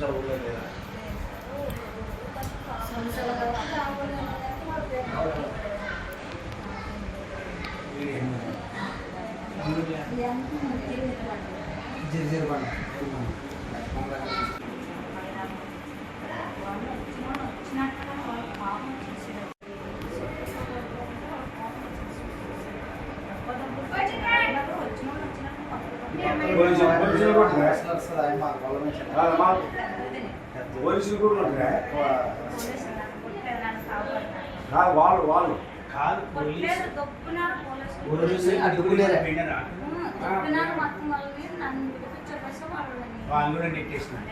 Sir ఊళ్ళో లేదా పోలీసులు పోలీసులు కూడా పోలీసులు కూడా ఉంటారా కాదు వాళ్ళు వాళ్ళు కాదు పోలీసు వాళ్ళు కూడా నెట్టేసినారు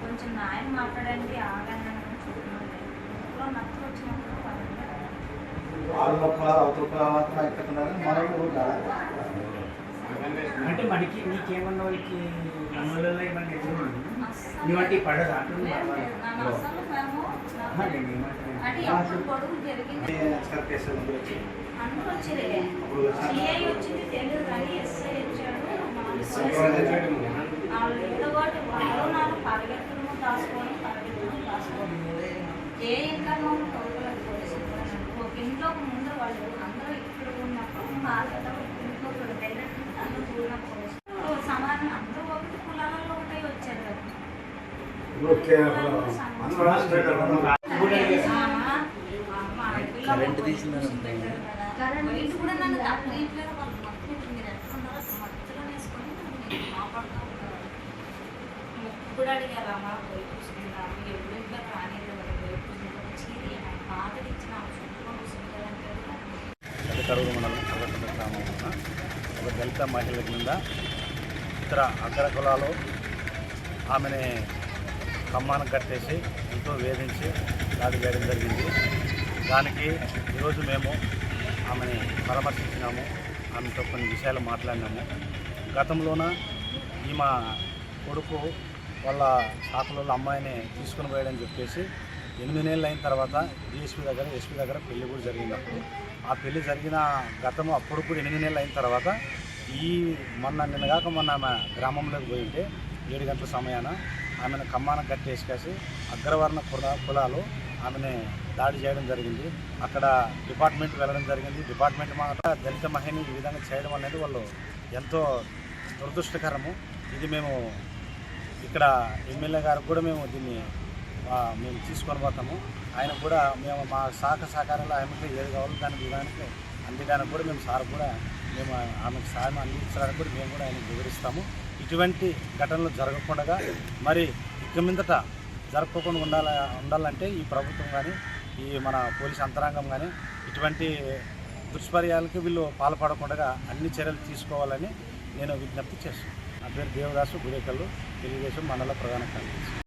కొంచెం నాయన మాట్లాడండి ఆగండి అని వచ్చినప్పుడు వాళ్ళు అవతల మనం అంటే మనకి నీకేమన్నా వాళ్ళకి మనలో ఏమన్నా ఎదురు పడదా ఏ ఇంకా తోడుకోలేదు పోలీసులు కూడా నన్ను. ఒక ఇంట్లో ముందు వాళ్ళు అందరూ ఇక్కడ ఉన్నప్పుడు అందరూ అందరూ ఒకటి కులాలలో ఒకటే వచ్చారు అందరూ రాష్ట్ర కరెంట్ తీసిందని కరెంట్ కూడా నన్ను తప్పట్లేదు వాళ్ళు మొత్తం ఇప్పుడు మీరు ఎట్టుకున్నారో మధ్యలో వేసుకొని నన్ను కాపాడుతూ ఉంటారు ముక్కు కూడా అడిగారు అమ్మ పోయి చూసుకుందాము ఇంకా రాలేదు కదా పోయి చూసుకుందాం చీరి ఆయన బాధలు ఇచ్చిన చూసుకుంటారంటే కరూరు మండలం కలకత్త గ్రామంలో ఒక దళిత మహిళ కింద ఇతర అగ్ర కులాలు ఆమెని కమ్మానం కట్టేసి ఎంతో వేధించి దాడి చేయడం జరిగింది. దానికి ఈరోజు మేము ఆమెని పరామర్శించినాము. ఆమెతో కొన్ని విషయాలు మాట్లాడినాము. గతంలోన ఈమె కొడుకు వాళ్ళ శాఖలలో అమ్మాయిని తీసుకుని పోయాడని చెప్పేసి ఎనిమిది నెలలు అయిన తర్వాత డిఎస్పీ దగ్గర ఎస్పీ దగ్గర పెళ్ళి కూడా జరిగినప్పుడు. ఆ పెళ్ళి జరిగిన గతము అప్పుడు కూడా ఎనిమిది నెలలు అయిన తర్వాత ఈ మొన్న నిన్నగాక మొన్న ఆమె గ్రామంలోకి పోయింటే ఏడు గంటల సమయాన ఆమెను కమ్మాన కట్టేసుకేసి అగ్రవర్ణ కుల కులాలు ఆమెని దాడి చేయడం జరిగింది. అక్కడ డిపార్ట్మెంట్ వెళ్ళడం జరిగింది. డిపార్ట్మెంట్ మాట దళిత మహిళని ఈ విధంగా చేయడం అనేది వాళ్ళు ఎంతో దురదృష్టకరము. ఇది మేము ఇక్కడ ఎమ్మెల్యే గారికి కూడా మేము దీన్ని మేము తీసుకొని పోతాము. ఆయన కూడా మేము మా శాఖ సహకారాలు ఆమెకి ఏది కావాలో దాని విధానికి అందించడానికి కూడా మేము సార్ కూడా మేము ఆమెకు సాయం అందించడానికి కూడా మేము కూడా ఆయన వివరిస్తాము. ఇటువంటి ఘటనలు జరగకుండా మరి ఇక మీదట జరగకుండా ఉండాల ఉండాలంటే ఈ ప్రభుత్వం కానీ ఈ మన పోలీస్ అంతరంగం కానీ ఇటువంటి దుష్పర్యాలకి వీళ్ళు పాల్పడకుండా అన్ని చర్యలు తీసుకోవాలని నేను విజ్ఞప్తి చేస్తున్నాను. నా పేరు దేవదాసు గురేకల్లు తెలుగుదేశం మండల ప్రధాన కార్యదర్శి.